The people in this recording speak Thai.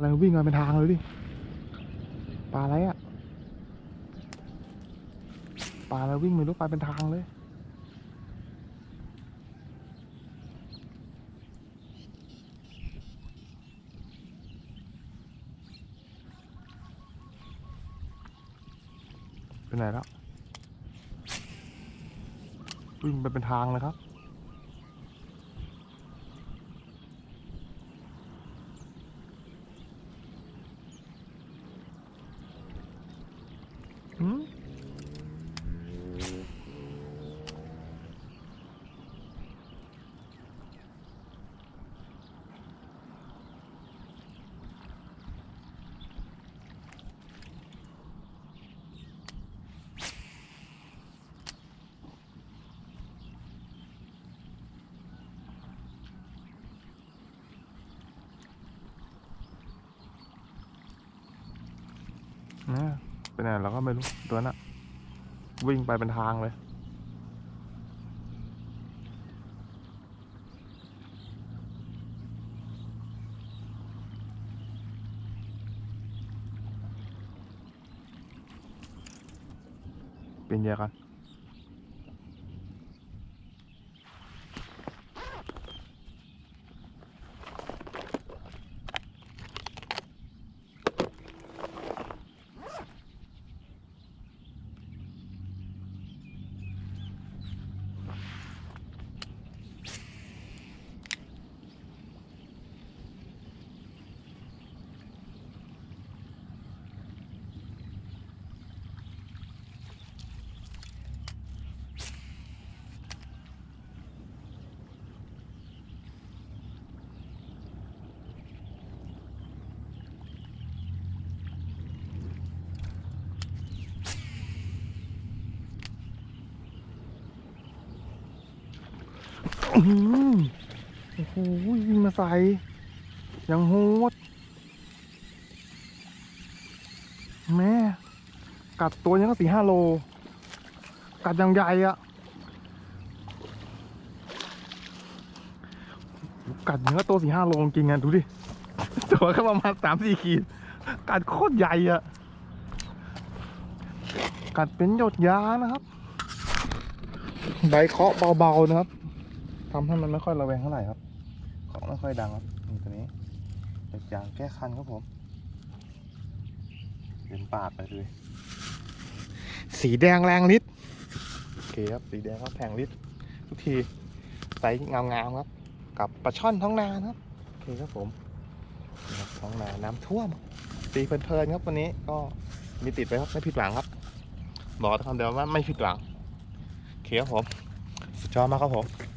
อะไรวิ่งมาเป็นทางเลยดิปลาอะไรอะปลาอะไรวิ่งไม่รู้ไปเป็นทางเลยไปไหนแล้ววิ่งไปเป็นทางเลยครับ นะไปไหนเราก็ไม่รู้ตัวน่ะ วิ่งไปเป็นทางเลย เป็นยากัน อื้อหือ โอ้โหวิ่งมาใส่ยังโหดแม่ กัดตัวยังก็สี่ห้าโล กัดยังใหญ่อะกัดยังก็ตัวสี่ห้าโลจริงๆอะดูดิตัวแค่ประมาณสามสี่ขีด กัดโคตรใหญ่อะกัดเป็นหยดยานะครับ ใบเคาะเบาๆนะครับ ทำให้มันไม่ค่อยระแวงเท่าไหร่ครับเคาไม่ค่อยดังครับตัวนี้เป็นยางแก้คันครับผมเป็นปาดไปเลย สีแดงแรงฤทธิ์โอเคครับสีแดงครับแทงฤทธิ์ทุกทีไซส์งามๆครับ กับปลาช่อนท้องนานครับโอเคครับผมท้องนาน้ำท่วมตีเพลินๆครับวันนี้ก็มีติดไปครับไม่ผิดหวังครับบอกคำเดียวว่าไม่ผิดหวังโอเคครับผมสุดยอดมากครับผม